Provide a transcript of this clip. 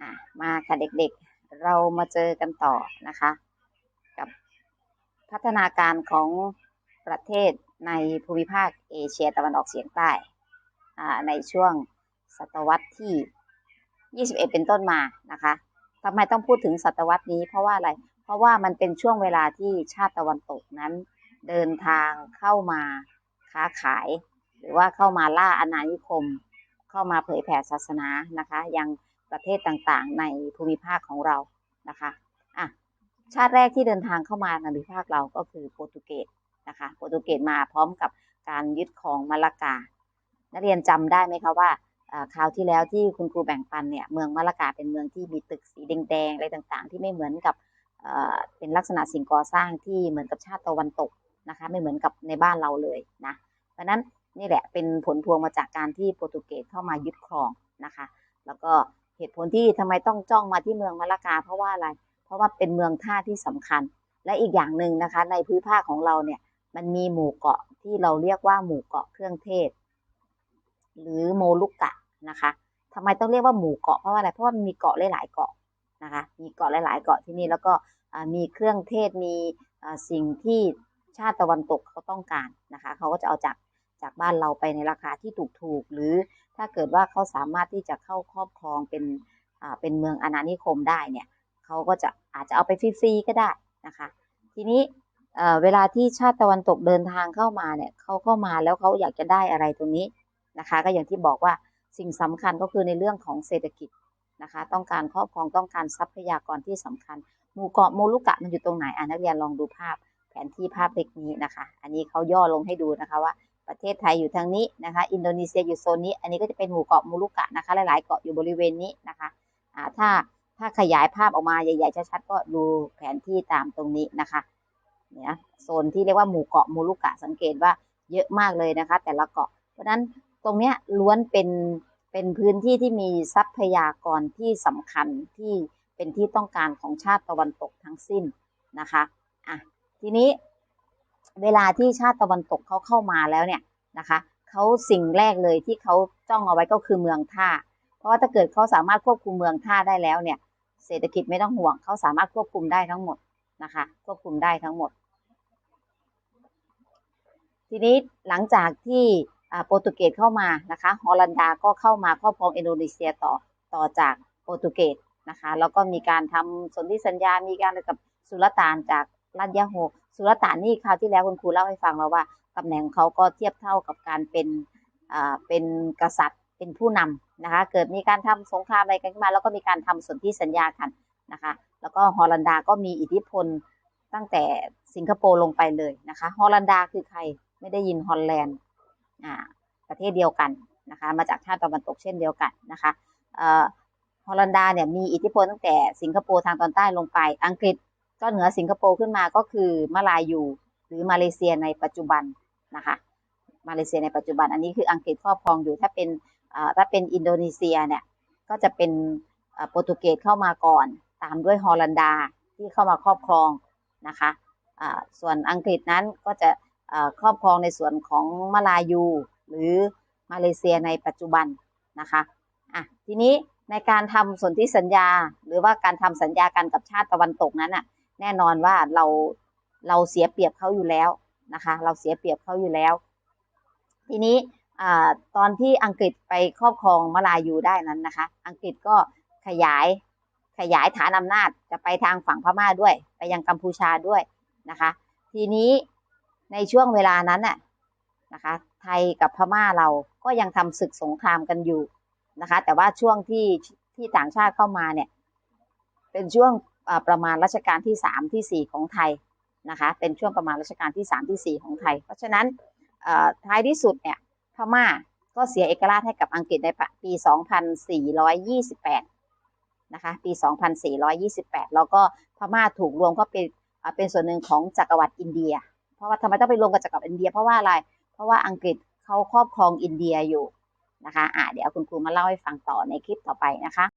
อะมาค่ะเด็กๆ เรามาเจอกันต่อนะคะ กับพัฒนาการของประเทศในภูมิภาคเอเชียตะวันออกเฉียงใต้อ่าในช่วงศตวรรษที่ 21 เป็นต้นมานะคะทำไมต้องพูดถึงศตวรรษนี้เพราะว่าอะไร เพราะว่ามันเป็นช่วงเวลาที่ชาติตะวันตกนั้น เดินทางเข้ามาค้าขาย หรือว่าเข้ามาล่าอาณานิคม เข้ามาเผยแผ่ศาสนานะคะ ยัง ประเทศต่างๆ ในภูมิภาคของเรานะคะอะชาติแรกที่เดินทางเข้ามาในภูมิภาคเราก็คือโปรตุเกสนะคะโปรตุเกสมาพร้อมกับการยึดของมาลากา นักเรียนจำได้ไหมคะว่าคราวที่แล้วที่คุณครูแบ่งปันเนี่ยเมืองมาลากาเป็นเมืองที่มีตึกสีแดงๆอะไรต่างๆ ที่ไม่เหมือนกับเป็นลักษณะสิ่งก่อสร้างที่เหมือนกับชาติตะวันตกนะคะไม่เหมือนกับในบ้านเราเลยนะเพราะฉะนั้นนี่แหละเป็นผลพวงมาจากการที่โปรตุเกสเข้ามายึดครองนะคะ แล้วก็ เหตุผลที่ทำไมต้องจ้องมาที่เมืองมาลากา เพราะว่าอะไร เพราะว่าเป็นเมืองท่าที่สำคัญ และอีกอย่างหนึ่งนะคะ ในพื้นภาคของเราเนี่ย มันมีหมู่เกาะที่เราเรียกว่าหมู่เกาะเครื่องเทศ หรือโมลุกกะนะคะทำไมต้องเรียกว่าหมู่เกาะเพราะว่าอะไรเพราะว่ามีเกาะหลายๆเกาะนะคะ มีเกาะหลายๆ เกาะที่นี่แล้วก็มีเครื่องเทศมีสิ่งที่ชาติตะวันตกเขาต้องการนะคะ เขาก็จะเอาจากจากบ้านเราไปในราคาที่ถูกๆหรือ ถ้าเกิดว่าเขาสามารถที่จะเข้าครอบครองเป็นอ่าเป็นเมืองอาณานิคมได้เนี่ยเขาก็จะอาจจะเอาไปฟรีๆก็ได้นะคะ ทีนี้เอ่อเวลาที่ชาติตะวันตกเดินทางเข้ามาเนี่ยเขาเข้ามาแล้วเขาอยากจะได้อะไรตรงนี้นะคะ ก็อย่างที่บอกว่าสิ่งสำคัญก็คือในเรื่องของเศรษฐกิจนะคะ ต้องการครอบครองต้องการทรัพยากรที่สำคัญหมู่เกาะโมลุกะมันอยู่ตรงไหนอะนักเรียนลองดูภาพแผนที่ภาพเล็กนี้นะคะ อันนี้เขาย่อลงให้ดูนะคะว่า ประเทศไทยอยู่ทางนี้นะคะ อินโดนีเซียอยู่โซนนี้ อันนี้ก็จะเป็นหมู่เกาะโมลุกะนะคะ หลายๆเกาะอยู่บริเวณนี้นะคะอ่าถ้าถ้าขยายภาพออกมาใหญ่ๆชัดๆก็ดูแผนที่ตามตรงนี้นะคะเนี่ยโซนที่เรียกว่าหมู่เกาะโมลุกะสังเกตว่าเยอะมากเลยนะคะ แต่ละเกาะ เพราะนั้นตรงเนี้ยล้วนเป็นเป็นพื้นที่ที่มีทรัพยากรที่สำคัญที่เป็นที่ต้องการของชาติตะวันตกทั้งสิ้นนะคะอะทีนี้ เวลาที่ชาติตะวันตกเขาเข้ามาแล้วเนี่ยนะคะเขาสิ่งแรกเลยที่เขาจ้องเอาไว้ก็คือเมืองท่า เพราะว่าถ้าเกิดเขาสามารถควบคุมเมืองท่าได้แล้วเนี่ย เศรษฐกิจไม่ต้องห่วงเขาสามารถควบคุมได้ทั้งหมดนะคะ ควบคุมได้ทั้งหมด ทีนี้หลังจากที่โปรตุเกสเข้ามานะคะฮอลันดาก็เข้ามาครอบครองอินโดนีเซียต่อต่อจากโปรตุเกสนะคะ แล้วก็มีการทำสนธิสัญญา มีการอะไรกับสุลต่านจากรัฐยะโฮ สุลต่านนี่คราวที่แล้วคุณครูเล่าให้ฟังแล้วว่าตำแหน่งเขาก็เทียบเท่ากับการเป็นอ่าเป็นกษัตริย์เป็นผู้นำนะคะ เกิดมีการทำสงครามอะไรกันขึ้นมา แล้วก็มีการทำสนธิสัญญากันนะคะ แล้วก็ฮอลันดาก็มีอิทธิพลตั้งแต่สิงคโปร์ลงไปเลยนะคะ ฮอลันดาคือใครไม่ได้ยินฮอลแลนด์อ่าประเทศเดียวกันนะคะ มาจากชาติตะวันตกเช่นเดียวกันนะคะเอ่อฮอลันดาเนี่ยมีอิทธิพลตั้งแต่สิงคโปร์ทางตอนใต้ลงไป อังกฤษ ก็เหนือสิงคโปร์ขึ้นมาก็คือมาลายูหรือมาเลเซียในปัจจุบันนะคะ มาเลเซียในปัจจุบันอันนี้คืออังกฤษครอบครองอยู่ถ้าเป็นถ้าเป็นอินโดนีเซียเนี่ยก็จะเป็นโปรตุเกสเข้ามาก่อน ตามด้วยฮอลันดาที่เข้ามาครอบครองนะคะส่วนอังกฤษนั้นก็จะครอบครองในส่วนของมาลายู หรือมาเลเซียในปัจจุบันนะคะอะทีนี้ในการทำสนธิสัญญา หรือว่าการทำสัญญากันกับชาติตะวันตกนั้นอะ แน่นอนว่าเราเราเสียเปรียบเขาอยู่แล้วนะคะ เราเสียเปรียบเขาอยู่แล้ว ทีนี้อตอนที่อังกฤษไปครอบครองมาลายูได้นั้นนะคะ อังกฤษก็ขยายขยายฐานอำนาจจะไปทางฝั่งพม่าด้วย ไปยังกัมพูชาด้วยนะคะ ทีนี้ในช่วงเวลานั้นน่ะนะคะ ไทยกับพม่าเราก็ยังทำศึกสงครามกันอยู่นะคะ แต่ว่าช่วงที่ที่ต่างชาติเข้ามาเนี่ย เป็นช่วง ประมาณรัชกาลที่สามที่สี่ของไทยนะคะเป็นช่วงประมาณรัชกาลที่สามที่สี่ของไทย เพราะฉะนั้นท้ายที่สุดเนี่ยพม่าก็เสียเอกราชให้กับอังกฤษในปี 2428 นะคะปี 2428 แล้วก็พม่าถูกรวมเข้าเป็นเป็นส่วนหนึ่งของจักรวรรดิอินเดีย เพราะว่าทำไมต้องไปรวมกับจักรวรรดิอินเดีย เพราะว่าอะไร เพราะว่าอังกฤษเขาครอบครองอินเดียอยู่นะคะอ่าเดี๋ยวคุณครูมาเล่าให้ฟังต่อในคลิปต่อไปนะคะ